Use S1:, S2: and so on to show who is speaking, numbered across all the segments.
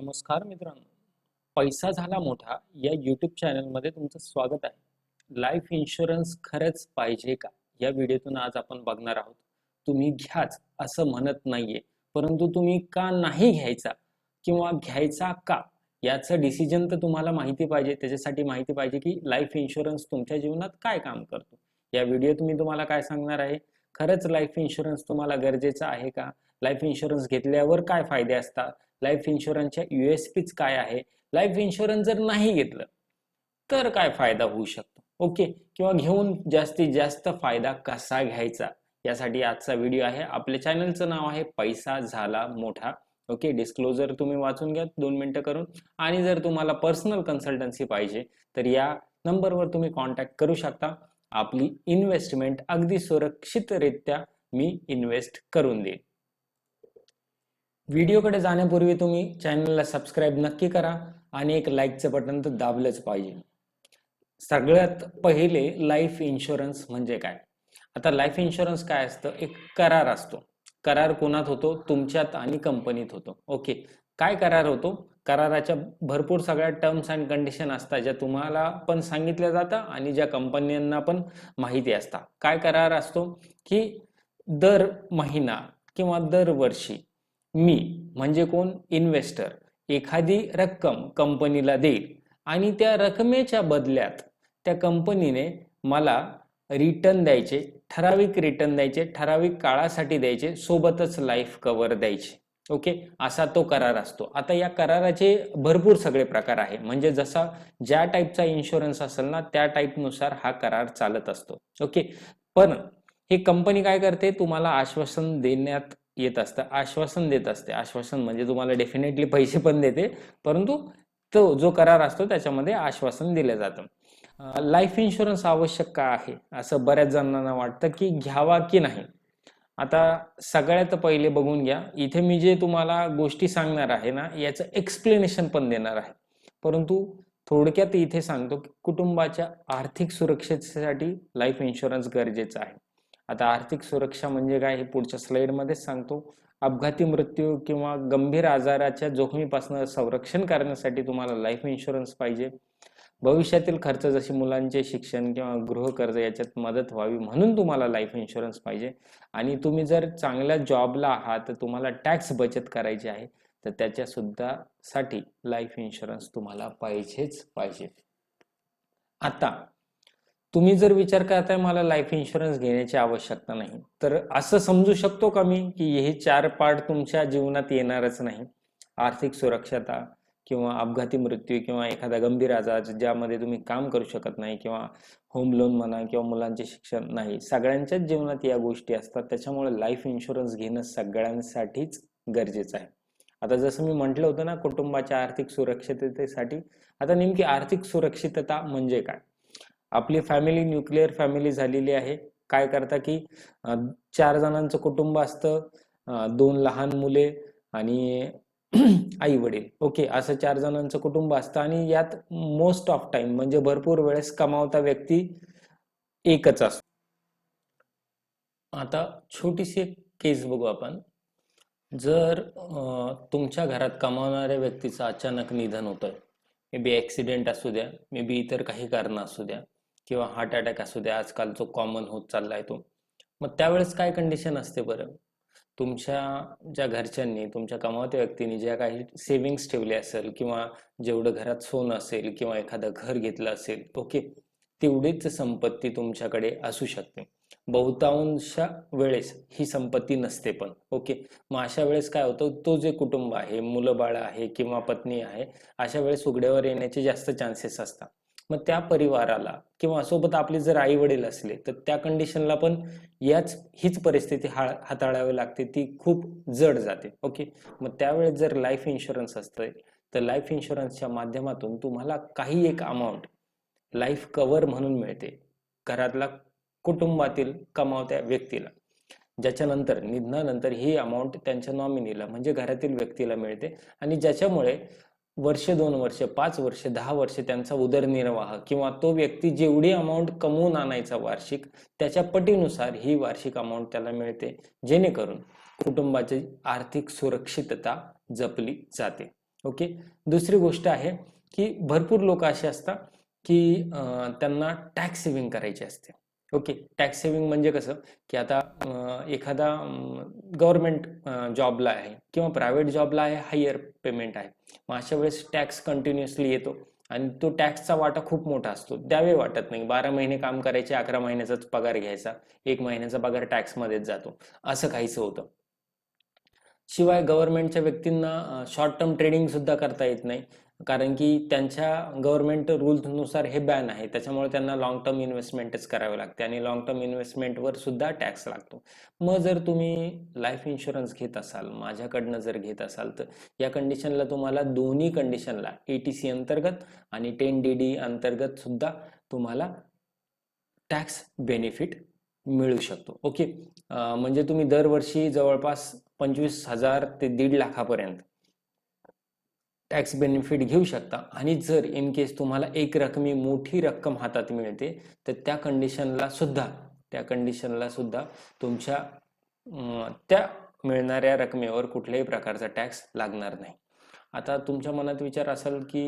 S1: नमस्कार मित्रांनो. पैसा झाला मोठा या यूट्यूब चॅनलमध्ये तुमचं स्वागत आहे. लाईफ इन्शुरन्स खरंच पाहिजे का? या व्हिडिओतून आज आपण बघणार आहोत. तुम्ही घ्याच असं म्हणत नाहीये. परंतु तुम्ही का नाही घ्यायचा? किंवा घ्यायचा का? याचं डिसिजन तर तुम्हाला माहिती पाहिजे. त्याच्यासाठी माहिती पाहिजे की लाईफ इन्शुरन्स तुमच्या जीवनात काय काम करतो? या व्हिडिओत मी तुम्हाला काय सांगणार आहे? खरंच लाईफ इन्शुरन्स तुम्हाला गरजेचा आहे का? लाईफ इन्शुरन्स घेतल्यावर काय फायदे असतात? लाईफ इन्शुरन्सच्या युएसपीच काय आहे? लाईफ इन्शुरन्स जर नाही घेतलं तर काय फायदा होऊ शकतो? ओके किंवा घेऊन जास्तीत जास्त फायदा कसा घ्यायचा? यासाठी आजचा व्हिडिओ आहे. आपल्या चॅनलचं नाव आहे पैसा झाला मोठा. ओके डिस्क्लोजर तुम्ही वाचून घ्या. दोन मिनिटं करून. आणि जर तुम्हाला पर्सनल कन्सल्टन्सी पाहिजे तर या नंबरवर तुम्ही कॉन्टॅक्ट करू शकता. आपली इन्व्हेस्टमेंट अगदी सुरक्षितरित्या मी इन्व्हेस्ट करून देईन. व्हिडिओकडे जाण्यापूर्वी तुम्ही चॅनलला सबस्क्राईब नक्की करा आणि एक लाईकचं बटन तर दाबलंच पाहिजे. सगळ्यात पहिले लाईफ इन्शुरन्स म्हणजे काय? आता लाईफ इन्शुरन्स काय असतं? एक करार असतो. करार कोणात होतो? तुमच्यात आणि कंपनीत होतो. ओके काय करार होतो? कराराच्या भरपूर सगळ्या टर्म्स अँड कंडिशन असतात ज्या तुम्हाला पण सांगितल्या जातात आणि ज्या कंपन्यांना पण माहिती असतात. काय करार असतो की दर महिना किंवा दरवर्षी मी म्हणजे कोण? इन्व्हेस्टर एखादी रक्कम कंपनीला देईल आणि त्या रकमेच्या बदल्यात त्या कंपनीने मला रिटर्न द्यायचे ठराविक रिटर्न द्यायचे ठराविक काळासाठी द्यायचे सोबतच लाईफ कव्हर द्यायचे. ओके? असा तो करार असतो. आता या कराराचे भरपूर सगळे प्रकार आहे म्हणजे जसा ज्या टाईपचा इन्शुरन्स असेल ना त्या टाईपनुसार हा करार चालत असतो. ओके? पण ही कंपनी काय करते? तुम्हाला आश्वासन देण्यात येत असतं. आश्वासन देत असते. आश्वासन म्हणजे तुम्हाला डेफिनेटली पैसे पण देते परंतु तो जो करार असतो त्याच्यामध्ये आश्वासन दिलं जातं. लाईफ इन्शुरन्स आवश्यक का आहे? असं बऱ्याच जणांना वाटतं की घ्यावा की नाही? आता सगळ्यात पहिले बघून घ्या. इथे मी जे तुम्हाला गोष्टी सांगणार आहे ना याचं एक्सप्लेनेशन पण देणार आहे. परंतु थोडक्यात इथे सांगतो की कुटुंबाच्या आर्थिक सुरक्षेसाठी लाईफ इन्शुरन्स गरजेचं आहे. आता आर्थिक सुरक्षा म्हणजे काय हे पुढच्या स्लाईडमध्येच सांगतो. अपघाती मृत्यू किंवा गंभीर आजाराच्या जोखमीपासून संरक्षण करण्यासाठी तुम्हाला लाईफ इन्शुरन्स पाहिजे. भविष्यातील खर्च जसे मुलांचे शिक्षण किंवा गृहकर्ज याच्यात मदत व्हावी म्हणून तुम्हाला लाईफ इन्शुरन्स पाहिजे. आणि तुम्ही जर चांगल्या जॉबला आहात तर तुम्हाला टॅक्स बचत करायची आहे तर त्याच्या सुद्धा साठी लाईफ इन्शुरन्स तुम्हाला पाहिजेच पाहिजे. आता तुम्ही जर विचार करताय मला लाईफ इन्शुरन्स घेण्याची आवश्यकता नाही तर असं समजू शकतो का मी की हे चार पार्ट तुमच्या जीवनात येणारच नाही? आर्थिक सुरक्षता किंवा अपघाती मृत्यू किंवा एखादा गंभीर आजार ज्यामध्ये तुम्ही काम करू शकत नाही किंवा होम लोन म्हणा किंवा मुलांचे शिक्षण नाही सगळ्यांच्याच जीवनात या गोष्टी असतात. त्याच्यामुळे लाईफ इन्शुरन्स घेणं सगळ्यांसाठीच गरजेचं आहे. आता जसं मी म्हटलं होतं ना कुटुंबाच्या आर्थिक सुरक्षिततेसाठी आता नेमकी आर्थिक सुरक्षितता म्हणजे काय? आपली फॅमिली न्यूक्लिअर फॅमिली झालेली आहे. काय करता की चार जणांचं कुटुंब असतं दोन लहान मुले आणि आई वडील ओके असं चार जणांचं कुटुंब असतं आणि यात मोस्ट ऑफ टाइम म्हणजे भरपूर वेळेस कमावता व्यक्ती एकच असतो. आता छोटीशी एक केस बघू आपण. जर तुमच्या घरात कमावणाऱ्या व्यक्तीचं अचानक निधन होतंय. मे बी ॲक्सिडेंट असू द्या मे बी इतर काही कारण असू द्या किंवा हार्ट अटॅक असू द्या आजकाल जो कॉमन होत चाललाय तो. मग त्यावेळेस काय कंडिशन असते बरं? तुमच्या ज्या घरच्यांनी तुमच्या कमावत्या व्यक्तींनी ज्या काही सेव्हिंग्स ठेवले असेल किंवा जेवढं घरात सोनं असेल किंवा एखादं घर घेतलं असेल ओके तेवढीच संपत्ती तुमच्याकडे असू शकते. बहुतांश वेळेस ही संपत्ती नसते पण ओके. मग अशा वेळेस काय होतं तो जे कुटुंब आहे मुलं बाळ आहे किंवा पत्नी आहे अशा वेळेस उघड्यावर येण्याचे जास्त चान्सेस असतात. मग त्या परिवाराला किंवा सोबत आपले जर आई वडील असले तर त्या कंडिशनला पण याच हीच परिस्थिती हा हाताळावी लागते. ती खूप जड जाते. ओके? मग त्यावेळेस जर लाईफ इन्शुरन्स असतं तर लाईफ इन्शुरन्सच्या माध्यमातून तुम्हाला काही एक अमाऊंट लाईफ कव्हर म्हणून मिळते. घरातला कुटुंबातील कमावत्या व्यक्तीला. ज्याच्यानंतर निधनानंतर ही अमाऊंट त्यांच्या नॉमिनीला म्हणजे घरातील व्यक्तीला मिळते. आणि ज्याच्यामुळे वर्ष दोन वर्ष पाच वर्ष दहा वर्ष त्यांचा उदरनिर्वाह किंवा तो व्यक्ती जेवढी अमाऊंट कमवून आणायचा वार्षिक त्याच्या पटीनुसार ही वार्षिक अमाऊंट त्याला मिळते. जेणेकरून कुटुंबाची आर्थिक सुरक्षितता जपली जाते. ओके दुसरी गोष्ट आहे की भरपूर लोक असे असतात की त्यांना टॅक्स सेव्हिंग करायची असते. ओके. टॅक्स सेव्हिंग म्हणजे कसं? की आता एखादा गव्हर्नमेंट जॉबला आहे किंवा प्रायव्हेट जॉबला आहे हायर पेमेंट आहे. मग अशा वेळेस टॅक्स कंटिन्युअसली येतो आणि तो टॅक्सचा वाटा खूप मोठा असतो. द्यावे वाटत नाही. बारा महिने काम करायचे अकरा महिन्याचाच पगार घ्यायचा. एक महिन्याचा पगार टॅक्समध्येच जातो. असं काहीच होतं. शिवाय गव्हर्नमेंटच्या व्यक्तींना शॉर्ट टर्म ट्रेडिंग सुद्धा करता येत नाही. कारण की त्यांच्या गव्हर्नमेंट रूल्सनुसार हे बॅन आहे. त्याच्यामुळे त्यांना लॉंग टर्म इन्व्हेस्टमेंटच करावे लागते आणि लॉंग टर्म इन्व्हेस्टमेंटवर सुद्धा टॅक्स लागतो. मग जर तुम्ही लाईफ इन्शुरन्स घेत असाल माझ्याकडनं जर घेत असाल तर या कंडिशनला तुम्हाला दोन्ही कंडिशनला ए टी सी अंतर्गत आणि टेन डी डी अंतर्गत सुद्धा तुम्हाला टॅक्स बेनिफिट मिळू शकतो. ओके म्हणजे तुम्ही दरवर्षी जवळपास पंचवीस हजार ते दीड लाखापर्यंत टॅक्स बेनिफिट घेऊ शकता. आणि जर इन केस तुम्हाला एक रकमी मोठी रक्कम हातात मिळते तर त्या कंडिशनला सुद्धा त्या कंडिशनला सुद्धा तुमच्या त्या मिळणाऱ्या रकमेवर कुठल्याही प्रकारचा टॅक्स लागणार नाही. आता तुमच्या मनात विचार असेल की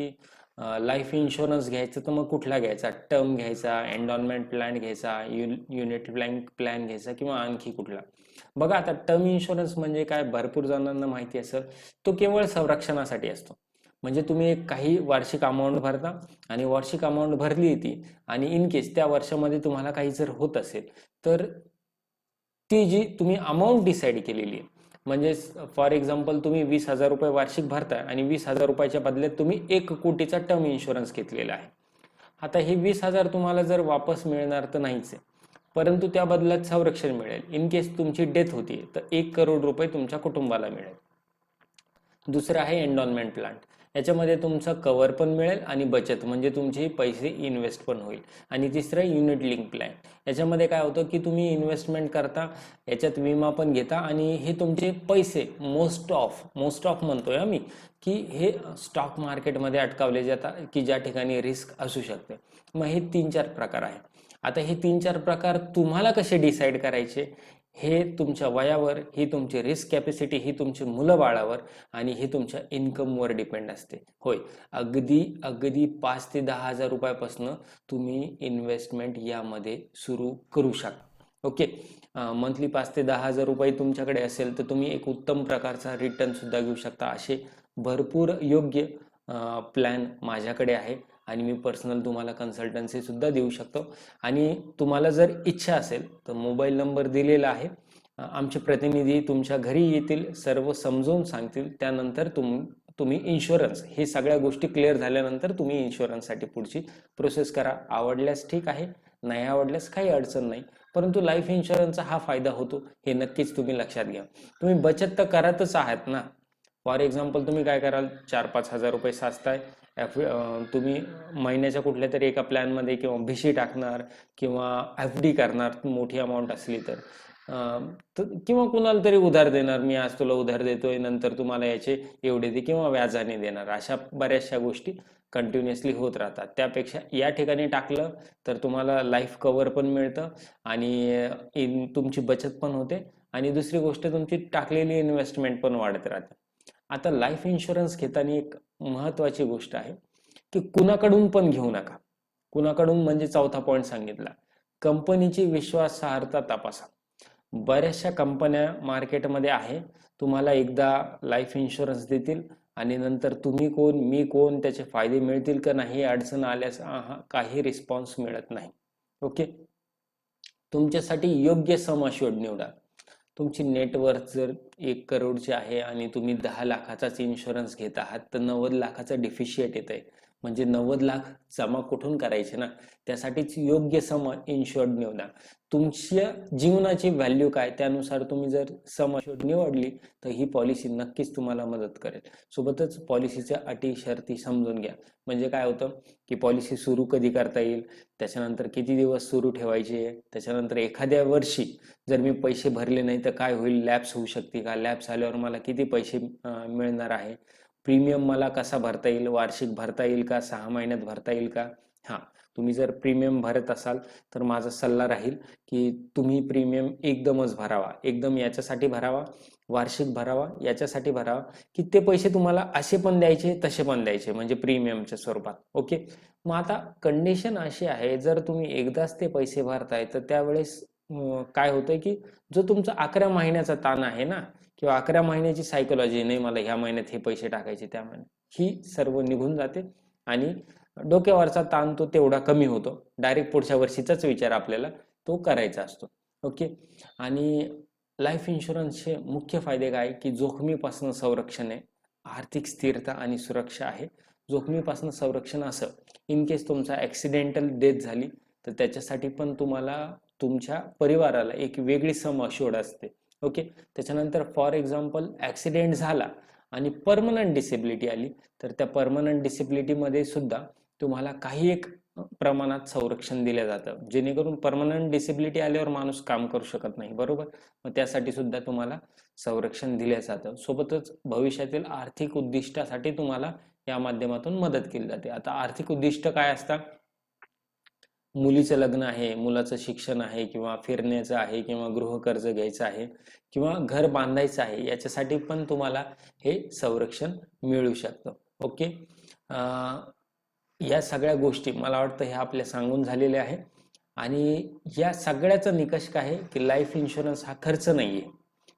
S1: लाईफ इन्शुरन्स घ्यायचं तर मग कुठला घ्यायचा? टर्म घ्यायचा एन्डॉनमेंट प्लॅन घ्यायचा यु युनिट बँक प्लॅन घ्यायचा किंवा आणखी कुठला? बघा आता टर्म इन्शुरन्स म्हणजे काय? भरपूर जणांना माहिती असेल तो केवळ संरक्षणासाठी असतो. म्हणजे तुम्ही एक काही वार्षिक अमाऊंट भरता आणि वार्षिक अमाऊंट भरली ती आणि इन केस त्या वर्षामध्ये तुम्हाला काही जर होत असेल तर ती जी तुम्ही अमाऊंट डिसाईड केलेली आहे म्हणजे फॉर एक्झाम्पल तुम्ही वीस हजार रुपये वार्षिक भरताय आणि वीस हजार रुपयाच्या बदल्यात तुम्ही एक कोटीचा टर्म इन्शुरन्स घेतलेला आहे. आता हे वीस हजार तुम्हाला जर वापस मिळणार तर नाहीच आहे परंतु त्या बदल्यात संरक्षण मिळेल. इन केस तुमची डेथ होती तर एक करोड रुपये तुमच्या कुटुंबाला मिळेल. दुसरं आहे एन्डॉनमेंट प्लांट याच्यामध्ये तुमचं कवर पण मिळेल आणि बचत म्हणजे तुमचे पैसे इन्व्हेस्ट पण होईल. आणि तिसरं युनिट लिंक प्लॅन याच्यामध्ये काय होतं की तुम्ही इन्व्हेस्टमेंट करता याच्यात विमा पण घेता आणि हे तुमचे पैसे मोस्ट ऑफ मोस्ट ऑफ म्हणतोय मी की हे स्टॉक मार्केटमध्ये अटकावले जातात की ज्या ठिकाणी रिस्क असू शकते. मग हे तीन चार प्रकार आहेत. आता हे तीन चार प्रकार तुम्हाला कसे डिसाईड करायचे? हे तुमच्या वयावर ही तुमची रिस्क कॅपॅसिटी ही तुमची मुलं बाळावर आणि हे तुमच्या इन्कमवर डिपेंड असते. होय. अगदी अगदी पाच ते दहा हजार रुपयापासून तुम्ही इन्व्हेस्टमेंट यामध्ये सुरू करू शकता. ओके? मंथली पाच ते दहा हजार रुपये तुमच्याकडे असेल तर तुम्ही एक उत्तम प्रकारचा रिटर्न सुद्धा घेऊ शकता. असे भरपूर योग्य प्लॅन माझ्याकडे आहे. आणि मी पर्सनल तुम्हाला कन्सल्टन्सी सुद्धा देऊ शकतो. आणि तुम्हाला जर इच्छा असेल तर मोबाईल नंबर दिलेला आहे. आमचे प्रतिनिधी तुमच्या घरी येतील सर्व समजून सांगतील. त्यानंतर तुम तुम्ही इन्शुरन्स हे सगळ्या गोष्टी क्लिअर झाल्यानंतर तुम्ही इन्शुरन्ससाठी पुढची प्रोसेस करा. आवडल्यास ठीक आहे नाही आवडल्यास काही अडचण नाही. परंतु लाईफ इन्शुरन्सचा हा फायदा होतो हे नक्कीच तुम्ही लक्षात घ्या. तुम्ही बचत तर करतच आहात ना. फॉर एक्झाम्पल तुम्ही काय कराल? चार पाच हजार रुपये साचताय. एफ तुम्ही महिन्याच्या कुठल्या तरी एका प्लॅनमध्ये किंवा भिशी टाकणार किंवा एफ डी करणार मोठी अमाऊंट असली तर. किंवा कुणाला तरी उधार देणार मी आज तुला उधार देतोय नंतर तुम्हाला याचे एवढे दे किंवा व्याजाने देणार. अशा बऱ्याचशा गोष्टी कंटिन्युअसली होत राहतात. त्यापेक्षा या ठिकाणी टाकलं तर तुम्हाला लाईफ कवर पण मिळतं आणि इन तुमची बचत पण होते आणि दुसरी गोष्ट तुमची टाकलेली इन्व्हेस्टमेंट पण वाढत राहते. आता लाईफ इन्शुरन्स घेताना एक महत्वाची गोष्ट आहे की कुणाकडून पण घेऊ नका. कुणाकडून म्हणजे चौथा पॉईंट सांगितला. कंपनीची विश्वासार्हता तपासा. बऱ्याचशा कंपन्या मार्केटमध्ये आहे. तुम्हाला एकदा लाईफ इन्शुरन्स देतील आणि नंतर तुम्ही कोण मी कोण त्याचे फायदे मिळतील का नाही अडचण आल्यास काही रिस्पॉन्स मिळत नाही. ओके तुमच्यासाठी योग्य सम निवडा. तुमची नेटवर्थ जर एक करोडची आहे आणि तुम्ही दहा लाखाचाच इन्शुरन्स घेत आहात तर नव्वद लाखाचं डिफिशिएट येत आहे म्हणजे नव्वद लाख जमा कुठून करायचे ना? त्यासाठीच योग्य सम इन्शुअर्ड निवडा. तुमच्या जीवनाची व्हॅल्यू काय? त्यानुसार तुम्ही जर सम इन्शुअर्ड निवडली तर ही पॉलिसी नक्कीच तुम्हाला मदत करेल. सोबतच पॉलिसीच्या अटी शर्ती समजून घ्या. म्हणजे काय होतं की पॉलिसी सुरू कधी करता येईल? त्याच्यानंतर किती दिवस सुरू ठेवायचे? त्याच्यानंतर एखाद्या वर्षी जर मी पैसे भरले नाही तर काय होईल? लॅप्स होऊ शकते का? लॅप्स आल्यावर मला किती पैसे मिळणार आहे? प्रीमियम मला कसा भरता येईल? वार्षिक भरता येईल का? सहा महिन्यात भरता येईल का? हां तुम्ही जर प्रीमियम भरत असाल तर माझा सल्ला राहील की तुम्ही प्रीमियम एकदमच भरावा. एकदम याच्यासाठी भरावा वार्षिक भरावा याच्यासाठी भरावा की ते पैसे तुम्हाला असे पण द्यायचे तसे पण द्यायचे म्हणजे प्रीमियमच्या स्वरूपात. ओके? मग आता कंडिशन अशी आहे जर तुम्ही एकदाच ते पैसे भरताय तर त्यावेळेस काय होतंय की जो तुमचा अकरा महिन्याचा ताण आहे ना किंवा अकरा महिन्याची सायकोलॉजी नाही मला ह्या महिन्यात हे पैसे टाकायचे त्या महिन्यात. ही सर्व निघून जाते आणि डोक्यावरचा ताण तो तेवढा कमी होतो. डायरेक्ट पुढच्या वर्षीचाच विचार आपल्याला तो करायचा असतो. ओके? आणि लाईफ इन्शुरन्सचे मुख्य फायदे काय? की जोखमीपासून संरक्षण आहे. आर्थिक स्थिरता आणि सुरक्षा आहे. जोखमीपासून संरक्षण असं इन केस तुमचा ॲक्सिडेंटल डेथ झाली तर त्याच्यासाठी पण तुम्हाला तुमच्या परिवाराला एक वेगळी सम अशोड असते. ओके? त्याच्यानंतर फॉर एक्झाम्पल ॲक्सिडेंट झाला आणि परमनंट डिसेबिलिटी आली तर त्या परमनंट डिसेबिलिटीमध्ये सुद्धा तुम्हाला काही एक प्रमाणात संरक्षण दिलं जातं. जेणेकरून परमनंट डिसेबिलिटी आल्यावर माणूस काम करू शकत नाही बरोबर? मग त्यासाठी सुद्धा तुम्हाला संरक्षण दिलं जातं. सोबतच भविष्यातील आर्थिक उद्दिष्टासाठी तुम्हाला या माध्यमातून मदत केली जाते. आता आर्थिक उद्दिष्ट काय असतात? मुलीचं लग्न आहे मुलाचं शिक्षण आहे किंवा फिरण्याचं आहे किंवा गृहकर्ज घ्यायचं आहे किंवा घर बांधायचं आहे याच्यासाठी पण तुम्हाला हे संरक्षण मिळू शकतं. ओके? या सगळ्या गोष्टी मला वाटतं ह्या आपल्या सांगून झालेल्या आहे. आणि या सगळ्याचा निकष काय आहे की लाईफ इन्शुरन्स हा खर्च नाहीये.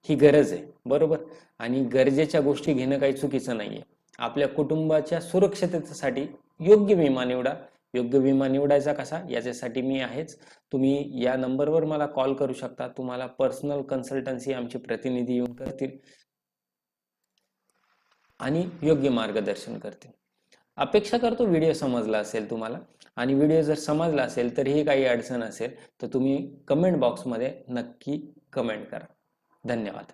S1: ही गरज आहे. बरोबर? आणि गरजेच्या गोष्टी घेणं काही चुकीचं नाहीये. आपल्या कुटुंबाच्या सुरक्षिततेसाठी योग्य विमा निवडा. योग्य विमा निवडायचा कसा? याच्यासाठी मी आहेच. तुम्ही या नंबरवर मला कॉल करू शकता. तुम्हाला पर्सनल कन्सल्टन्सी आमचे प्रतिनिधी येऊन करतील. आणि योग्य मार्गदर्शन करतील. अपेक्षा करतो व्हिडिओ समजला असेल तुम्हाला. आणि व्हिडिओ जर समजला असेल तर ही काही अडचण असेल तर तुम्ही कमेंट बॉक्समध्ये नक्की कमेंट करा. धन्यवाद.